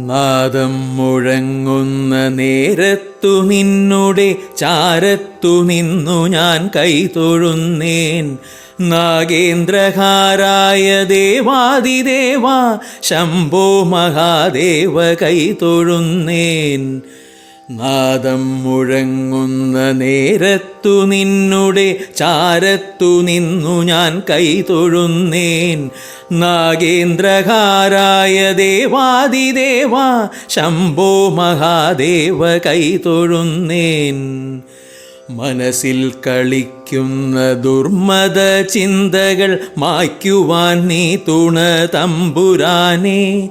നാദം മുഴങ്ങുന്ന നേരത്തു നിന്നുടെ ചാരത്തു നിന്നു ഞാൻ കൈതൊഴുന്നേൻ നാഗേന്ദ്രഹാരായ ദേവാദിദേവ ശംഭോ മഹാദേവ കൈതൊഴുന്നേൻ നാദം മുഴങ്ങുന്ന നേരത്തു നിന്നുടെ ചാരത്തു നിന്നു ഞാൻ കൈതൊഴുന്നേൻ നാഗേന്ദ്രഹാരായ ദേവാദിദേവ ശംഭോ മഹാദേവ കൈതൊഴുന്നേൻ മനസ്സിൽ കളിക്കുന്ന ദുർമത ചിന്തകൾ മായ്ക്കുവാൻ നീ തുണ തമ്പുരാനെ.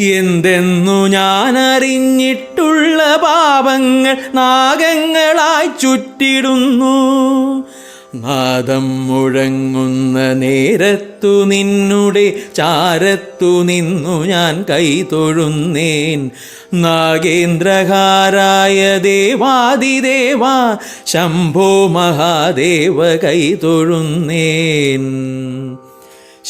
എന്തെന്നു ഞാൻ അറിഞ്ഞിട്ടുള്ള പാപങ്ങൾ നാഗങ്ങളായി ചുറ്റിടുന്നു. നാദം മുഴങ്ങുന്ന നേരത്തു നിന്നുടെ ചാരത്തു നിന്നു ഞാൻ കൈതൊഴുന്നേൻ നാഗേന്ദ്രഹാരായ ദേവാദിദേവ ശംഭോ മഹാദേവ കൈതൊഴുന്നേൻ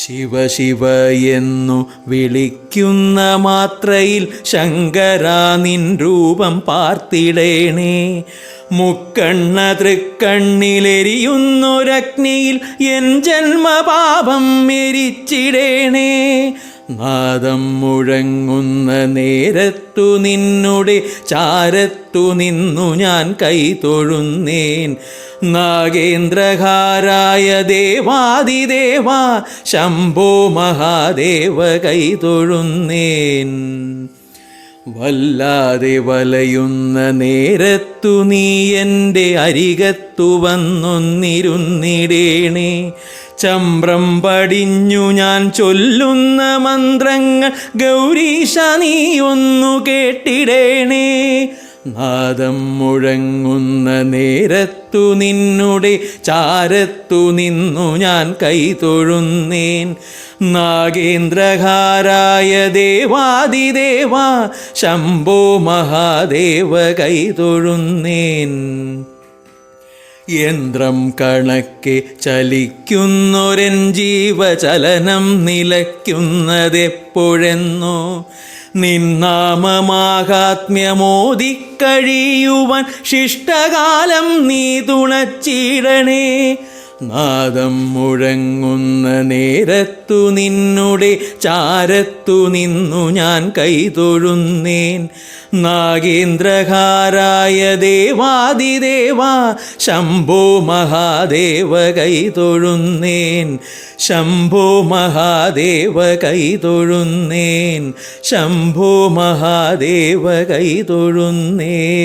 ശിവ ശിവ എന്നു വിളിക്കുന്ന മാത്രയിൽ ശങ്കര നിൻ രൂപം പാർത്തിടേണേ. മുക്കണ്ണ തൃക്കണ്ണിലെരിയുന്നൊരഗ്നിയിൽ എൻ ജന്മപാപം മെരിച്ചിടേണേ നാദം മുഴങ്ങുന്ന നേരത്തു നിന്നുടെ ചാരത്തു നിന്നു ഞാൻ കൈതൊഴുന്നേൻ നാഗേന്ദ്രഹാരായ ദേവാദിദേവ ശംഭോ മഹാദേവ കൈതൊഴുന്നേൻ വല്ലാതെ വലയുന്ന നേരത്തു നീ എന്റെ അരികത്തു വന്നൊന്നിരുന്നിടേണേ. ചമ്പ്രം പടിഞ്ഞു ഞാൻ ചൊല്ലുന്ന മന്ത്രങ്ങൾ. ഗൗരീശ നീ ഒന്നു കേട്ടിടേണേ. നാദം മുഴങ്ങുന്ന നേരത്തു നിന്നുടെ ചാരത്തു നിന്നു ഞാൻ കൈതൊഴുന്നേൻ നാഗേന്ദ്രഹാരായ ദേവാദിദേവ ശംഭോ മഹാദേവ കൈതൊഴുന്നേൻ യന്ത്രം കണക്കെ ചലിക്കുന്നൊരൻ ജീവചലനം നിലയ്ക്കുന്നതെപ്പോഴെന്നോ? നിന്നാമമാഹാത്മ്യമോദിക്കഴിയുവാൻ ശിഷ്ടകാലം നീ തുണച്ചിടണേ. നാദം മുഴങ്ങുന്ന നേരത്തു നിന്നുടെ ചാരത്തു നിന്നു ഞാൻ കൈതൊഴുന്നേൻ. നാഗേന്ദ്രഹാരായ ദേവാദിദേവ ശംഭോ മഹാദേവ കൈതൊഴുന്നേൻ. ശംഭോ മഹാദേവ കൈതൊഴുന്നേൻ. ശംഭോ മഹാദേവ കൈതൊഴുന്നേ.